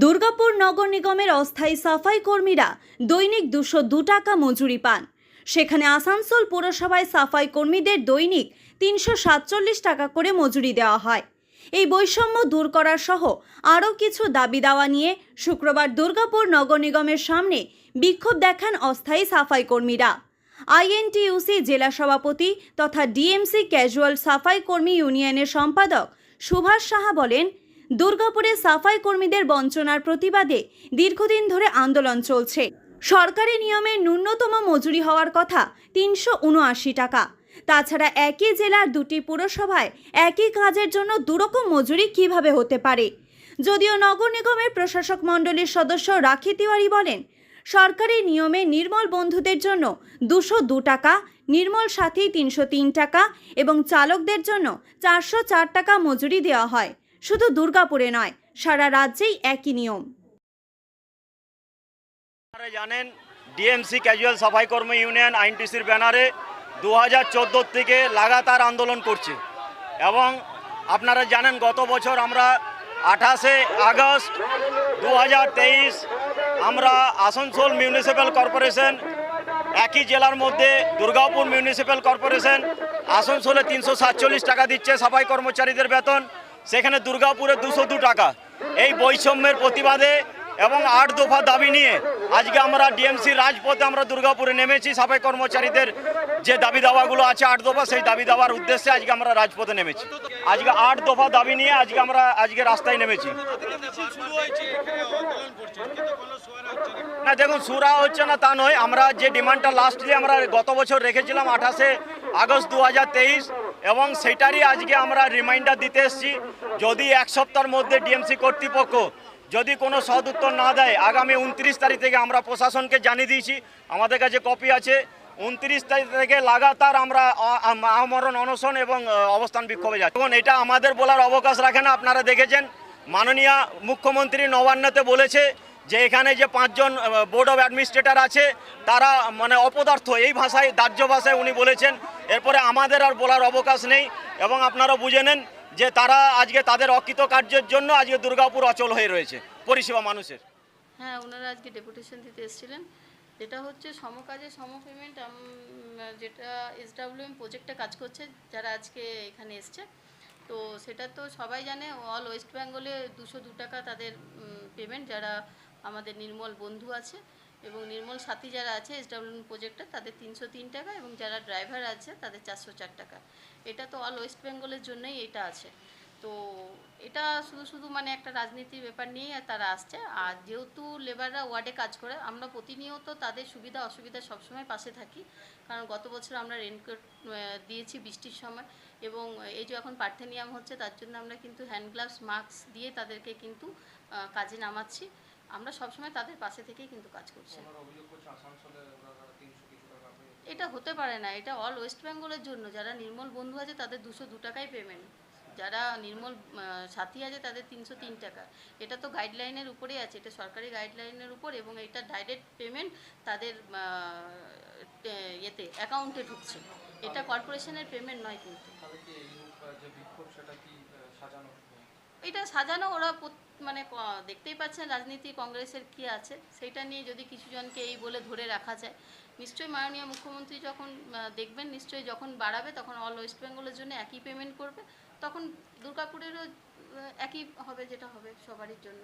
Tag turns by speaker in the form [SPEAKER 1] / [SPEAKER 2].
[SPEAKER 1] দুর্গাপুর নগর নিগমের অস্থায়ী সাফাই কর্মীরা দৈনিক দুশো দু টাকা মজুরি পান। সেখানে আসানসোল পুরসভায় সাফাই কর্মীদের দৈনিক তিনশো সাতচল্লিশ টাকা করে মজুরি দেওয়া হয়। এই বৈষম্য দূর করার সহ আরও কিছু দাবি দাওয়া নিয়ে শুক্রবার দুর্গাপুর নগর নিগমের সামনে বিক্ষোভ দেখান অস্থায়ী সাফাই কর্মীরা। আইএনটিইউসি জেলা সভাপতি তথা ডিএমসি ক্যাজুয়াল সাফাই কর্মী ইউনিয়নের সম্পাদক সুভাষ সাহা বলেন দুর্গাপুরে সাফাই কর্মীদের বঞ্চনার প্রতিবাদে দীর্ঘদিন ধরে আন্দোলন চলছে। সরকারি নিয়মে ন্যূনতম মজুরি হওয়ার কথা তিনশো উনআশি টাকা। তাছাড়া একই জেলার দুটি পুরসভায় একই কাজের জন্য দুরকম মজুরি কীভাবে হতে পারে? যদিও নগর নিগমের প্রশাসক মণ্ডলীর সদস্য রাখি তিওয়ারি বলেন, সরকারি নিয়মে নির্মল বন্ধুদের জন্য দুশো দু টাকা, নির্মল সাথী তিনশো তিন টাকা এবং চালকদের জন্য চারশো চার টাকা মজুরি দেওয়া হয়। শুধু দুর্গাপুরে নয়, সারা রাজ্যেই একই নিয়ম।
[SPEAKER 2] জানেন ডিএমসি ক্যাজুয়াল সাফাই কর্মী ইউনিয়ন আইনটিসির ব্যানারে দু হাজার থেকে লাগাতার আন্দোলন করছে। এবং আপনারা জানেন, গত বছর আমরা আঠাশে আগস্ট দু হাজার তেইশ আমরা আসানসোল মিউনিসিপ্যাল কর্পোরেশন, একই জেলার মধ্যে দুর্গাপুর মিউনিসিপ্যাল কর্পোরেশন আসানসোলে তিনশো সাতচল্লিশ টাকা দিচ্ছে সাফাই কর্মচারীদের বেতন। সেখানে দুর্গাপুরে দুশো দু টাকা। এই বৈষম্যের প্রতিবাদে এবং আট দফা দাবি নিয়ে আজকে আমরা ডিএমসি রাজপথে আমরা দুর্গাপুরে নেমেছি। সাফাই কর্মচারীদের যে দাবি দাওয়াগুলো আছে আট দফা, সেই দাবি দাওয়ার উদ্দেশ্যে আজকে আমরা রাজপথে নেমেছি। আজকে আট দফা দাবি নিয়ে আজকে আমরা আজকে রাস্তায় নেমেছি। না, দেখুন, সুরা হচ্ছে না তা নয়। আমরা যে ডিমান্ডটা লাস্টলি আমরা গত বছর রেখেছিলাম আঠাশে আগস্ট দু হাজার তেইশ, এবং সেটারই আজকে আমরা রিমাইন্ডার দিতে এসেছি। যদি এক সপ্তাহের মধ্যে ডিএমসি কর্তৃপক্ষ যদি কোনো সদ উত্তর না দেয়, আগামী উনত্রিশ তারিখ থেকে আমরা প্রশাসনকে জানিয়ে দিয়েছি। আমাদের কাছে কপি আছে। উনত্রিশ তারিখ থেকে লাগাতার আমরা আমরণ, অনশন এবং অবস্থান বিক্ষোভে যাচ্ছি। এখন এটা আমাদের বলার অবকাশ রাখে না, আপনারা দেখেছেন। মাননীয় মুখ্যমন্ত্রী নবান্নতে বলেছে যে এখানে যে পাঁচজন বোর্ড অফ অ্যাডমিনিস্ট্রেটর আছে, তারা মানে অপদার্থ, এই ভাষায় দাহ্য ভাষায় উনি বলেছেন এরপরে আমাদের আর বলার অবকাশ নেই এবং আপনারা বুঝে নেন যে তারা আজকে তাদের অকৃত কার্যের জন্য আজকে দুর্গাপুর অচল হয়ে রয়েছে, পরিষেবা মানুষের।
[SPEAKER 3] হ্যাঁ ওনারা আজকে ডেপুটেশন দিতে এসেছিলেন। যেটা হচ্ছে সমকাজে সম পেমেন্ট যেটা এসডাব্লিউএম প্রজেক্টে কাজ করছে, যারা আজকে এখানে এসছে, তো সেটা তো সবাই জানে অল ওয়েস্ট বেঙ্গলে দুশো দু টাকা তাদের পেমেন্ট যারা আমাদের নির্মল বন্ধু আছে। এবং নির্মল সাথী যারা আছে এসডাব্লিউএম প্রজেক্টে তাদের তিনশো তিন টাকা এবং যারা ড্রাইভার আছে, তাদের চারশো চার টাকা। এটা তো অল ওয়েস্ট বেঙ্গলের জন্যই এটা আছে। তো এটা শুধু শুধু মানে একটা রাজনীতির ব্যাপার নিয়েই তারা আসছে। আর যেহেতু লেবাররা ওয়ার্ডে কাজ করে, আমরা প্রতিনিয়ত তাদের সুবিধা, অসুবিধা সবসময় পাশে থাকি। কারণ গত বছর আমরা রেনকোট দিয়েছি বৃষ্টির সময় এবং এই যে এখন পার্থেনিয়াম হচ্ছে, তার জন্য আমরা কিন্তু হ্যান্ড গ্লাভস মাস্ক দিয়ে তাদেরকে কিন্তু কাজে নামাচ্ছি। আমরা সবসময় তাদের পাশে থেকেই কিন্তু কাজ করছি। এটা হতে পারে না এটা অল ওয়েস্ট বেঙ্গলের জন্য। যারা নির্মল বন্ধু আছে তাদের দুশো দু টাকাই পেমেন্ট যারা নির্মল সাথী আছে তাদের তিনশো তিন টাকা। এটা তো গাইডলাইনের উপরেই আছে এটা সরকারি গাইডলাইনের উপর এবং এটা ডাইরেক্ট পেমেন্ট তাদের ইয়েতে অ্যাকাউন্টে ঢুকছে। এটা কর্পোরেশনের পেমেন্ট নয় কিন্তু। এটা সাজানো, ওরা মানে দেখতেই পাচ্ছেন রাজনীতি, কংগ্রেসের কি আছে। সেটা নিয়ে যদি কিছুজনকে এই বলে ধরে রাখা যায়। নিশ্চয়ই মাননীয় মুখ্যমন্ত্রী যখন দেখবেন, নিশ্চয়ই যখন বাড়াবে, তখন অল ওয়েস্ট বেঙ্গলের জন্য একই পেমেন্ট করবে। তখন দুর্গাপুরেরও একই হবে যেটা হবে সবারই জন্য।